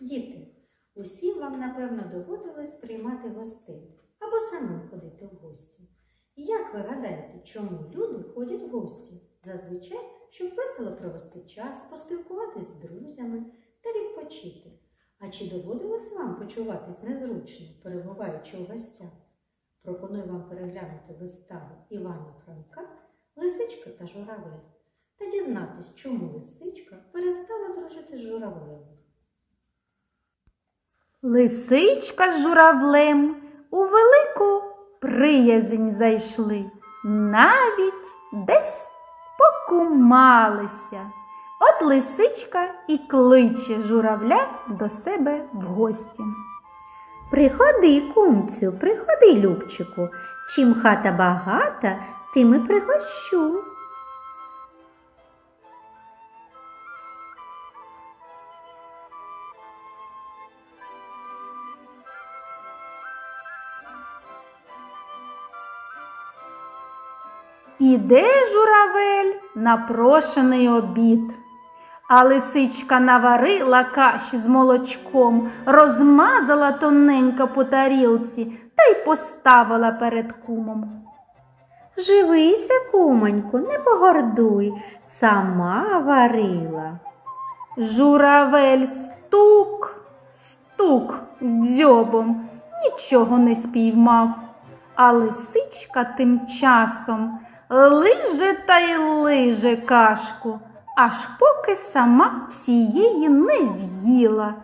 Діти, усім вам, напевно, доводилось приймати гостей або самим ходити в гості. Як ви гадаєте, чому люди ходять в гості? Зазвичай, щоб весело провести час, поспілкуватись з друзями та відпочити. А чи доводилось вам почуватись незручно, перебуваючи у гостях? Пропоную вам переглянути виставу Івана Франка Лисичка та журавель та дізнатись, чому лисичка перестала дружити з журавлем. Лисичка з журавлем у велику приязнь зайшли, навіть десь покумалися. От лисичка і кличе журавля до себе в гості. Приходи, кумцю, приходи, Любчику. Чим хата багата, тим і пригощу. Іде журавель на прошений обід. А лисичка наварила каші з молочком, розмазала тоненько по тарілці та й поставила перед кумом. Живися, кумоньку, не погордуй, сама варила. Журавель стук, стук дзьобом, нічого не спіймав. А лисичка тим часом лиже та й лиже кашку, аж поки сама всієї не з'їла.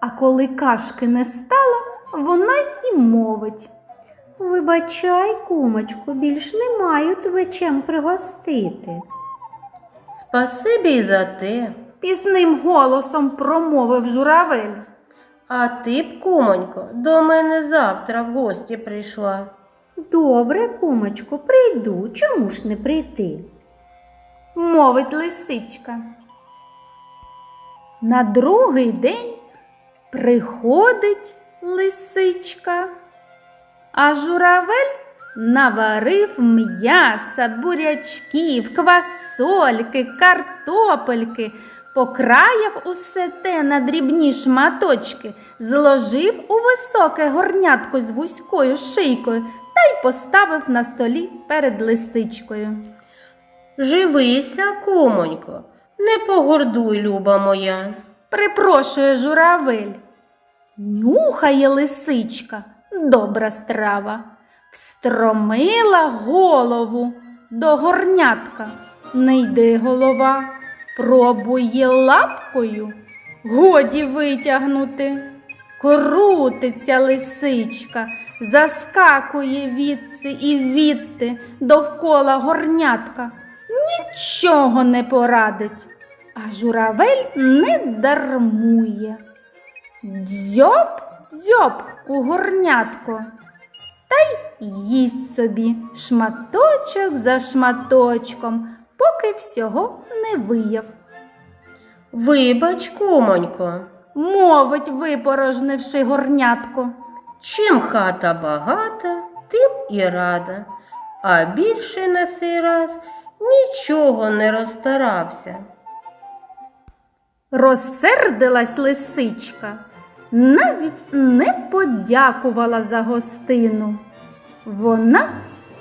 А коли кашки не стало, вона й мовить. Вибачай, кумочку, більш не маю тебе чим пригостити. Спасибі й за те. Пізним голосом промовив журавель. А ти б, кумонько, до мене завтра в гості прийшла. Добре, кумочку, прийду. Чому ж не прийти? мовить лисичка. На другий день приходить лисичка, а журавель наварив м'яса, бурячків, квасольки, картопельки, покраяв усе те на дрібні шматочки, зложив у високе горнятко з вузькою шийкою та й поставив на столі перед лисичкою. Живися, кумонько, не погордуй, люба моя. Припрошує журавель. Нюхає лисичка, добра страва, встромила голову до горнятка. Не йде голова, пробує лапкою, годі витягнути. Крутиться лисичка, заскакує відси і відти довкола горнятка. Нічого не порадить, а журавель не дармує. Дзьоб, дзьоб у горнятко, та й їсть собі шматочок за шматочком, поки всього не вияв. Вибач, кумонько, Мовить, випорожнивши горнятко. Чим хата багата, тим і рада, а більше на сей раз нічого не розстарався. Розсердилась лисичка, навіть не подякувала за гостину. Вона,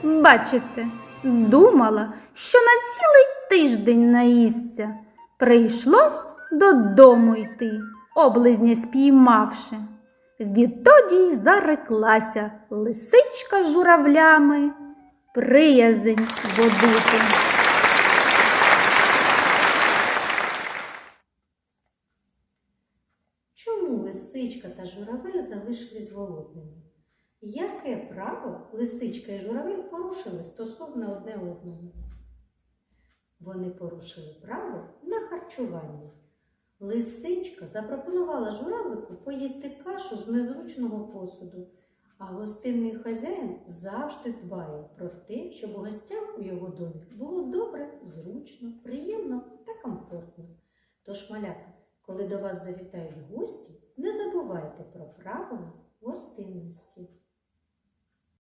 бачите, думала, що на цілий тиждень наїсться. Прийшлось додому йти, облизня спіймавши. Відтоді й зареклася лисичка журавлями, приязень водити. Чому лисичка та журавель залишились голодними? Яке право лисичка і журавель порушили стосовно одне одного? Вони порушили право на харчування. Лисичка запропонувала журавлику поїсти кашу з незручного посуду, а гостинний хазяїн завжди дбає про те, щоб у гостям у його домі було добре, зручно, приємно та комфортно. Тож, малята, коли до вас завітають гості, не забувайте про правила гостинності.